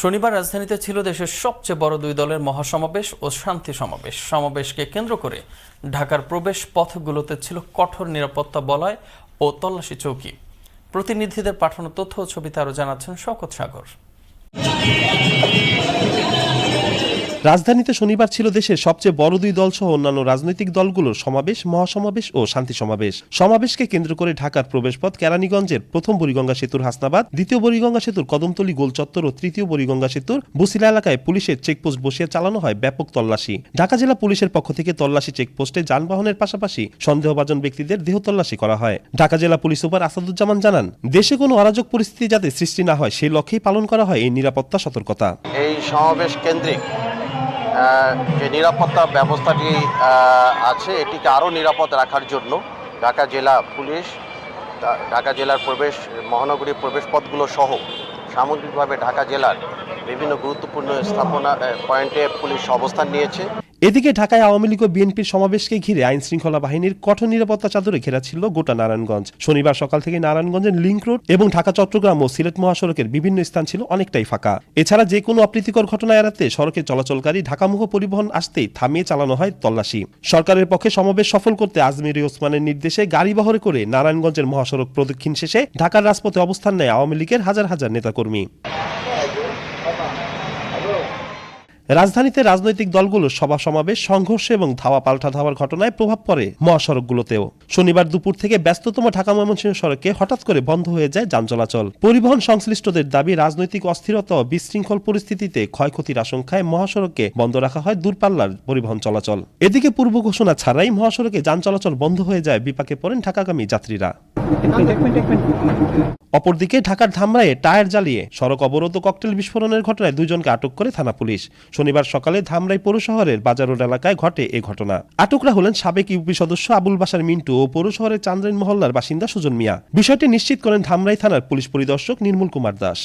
শনিবার রাজধানীতে ছিল দেশের সবচেয়ে বড় দুই দলের মহাসমাবেশ ও শান্তি সমাবেশ। সমাবেশকে কেন্দ্র করে ঢাকার প্রবেশ পথগুলোতে ছিল কঠোর নিরাপত্তা বলয় ও তল্লাশি চৌকি। প্রতিনিধিদের পাঠানো তথ্য ও ছবিতে আরও জানাচ্ছেন শকত সাগর। রাজধানীতে শনিবার ছিল দেশের সবচেয়ে বড় দুই দল সহ অন্যান্য রাজনৈতিক দলগুলোর সমাবেশ, মহাসমাবেশ ও শান্তি সমাবেশ। সমাবেশকে কেন্দ্র করে ঢাকার প্রবেশপথ কেরানীগঞ্জের প্রথম বুড়িগঙ্গা সেতুর হাসনাবাদ, দ্বিতীয় বুড়িগঙ্গা সেতুর কদমতলী গোলচত্বর ও তৃতীয় বুড়িগঙ্গা সেতুর বসিলা এলাকায় পুলিশের চেকপোস্ট বসিয়ে চালানো হয় ব্যাপক তল্লাশি। ঢাকা জেলা পুলিশের পক্ষ থেকে তল্লাশি চেকপোস্টে যানবাহনের পাশাপাশি সন্দেহভাজন ব্যক্তিদের দেহ তল্লাশি করা হয়। ঢাকা জেলা পুলিশ সুপার আসাদুজ্জামান জানান, দেশে কোনো অরাজক পরিস্থিতি যাতে সৃষ্টি না হয় সেই লক্ষ্যেই পালন করা হয় এই নিরাপত্তা সতর্কতা। এই সমাবেশ কেন্দ্রিক যে নিরাপত্তা ব্যবস্থাটি আছে, এটিকে আরও নিরাপদ রাখার জন্য ঢাকা জেলা পুলিশ ঢাকা জেলার প্রবেশ, মহানগরীর প্রবেশপথগুলো সহ সামগ্রিকভাবে ঢাকা জেলার বিভিন্ন গুরুত্বপূর্ণ স্থাপনা পয়েন্টে পুলিশ অবস্থান নিয়েছে। এদিকে ঢাকায় আওয়ামী লীগ ও বিএনপির সমাবেশকে ঘিরে আইন শৃঙ্খলা বাহিনীর কঠোর নিরাপত্তা চাদরে ঘেরা ছিল গোটা নারায়ণগঞ্জ। শনিবার সকাল থেকে নারায়ণগঞ্জের লিঙ্ক রোড এবং ঢাকা, চট্টগ্রাম ও সিলেট মহাসড়কের বিভিন্ন স্থান ছিল অনেকটাই ফাঁকা। এছাড়া যে কোনো অপ্রীতিকর ঘটনা এড়াতে সড়কে চলাচলকারী ঢাকামুখ পরিবহন আসতেই থামিয়ে চালানো হয় তল্লাশি। সরকারের পক্ষে সমাবেশ সফল করতে আজমির ওসমানের নির্দেশে গাড়ি বহরে করে নারায়ণগঞ্জের মহাসড়ক প্রদক্ষিণ শেষে ঢাকার রাজপথে অবস্থান নেয় আওয়ামী লীগের হাজার হাজার নেতাকর্মী। রাজধানীতে রাজনৈতিক দলগুলোর সভা সমাবেশ, সংঘর্ষ এবং ধাওয়া পাল্টা ধাওয়ার ঘটনায় প্রভাব পড়ে মহাসড়কগুলোতেও। শনিবার দুপুর থেকে ব্যস্ততম ঢাকা ময়মনসিংহ সড়কে হঠাৎ করে বন্ধ হয়ে যায় যান চলাচল। পরিবহন সংশ্লিষ্টদের দাবি, রাজনৈতিক অস্থিরতা ও বিশৃঙ্খল পরিস্থিতিতে ক্ষয়ক্ষতির আশঙ্কায় মহাসড়কে বন্ধ রাখা হয় দূরপাল্লার পরিবহন চলাচল। এদিকে পূর্ব ঘোষণা ছাড়াই মহাসড়কে যান চলাচল বন্ধ হয়ে যায় বিপাকে পড়েন ঢাকাগামী যাত্রীরা। অপরদিকে ঢাকার ধামরায়ে টায়ার জ্বালিয়ে সড়ক অবরোধ ও ককটেল বিস্ফোরণের ঘটনায় দুজনকে আটক করে থানা পুলিশ। শনিবার সকালে ধামরাই পৌর শহরের বাজার রোড এলাকায় ঘটে এ ঘটনা। আটকরা হলেন সাবেক ইউপি সদস্য আবুল বাসার মিন্টু ও পৌর শহরের চান্দ্রাইন মহল্লার বাসিন্দা সুজন মিয়া। বিষয়টি নিশ্চিত করেন ধামরাই থানার পুলিশ পরিদর্শক নির্মল কুমার দাস।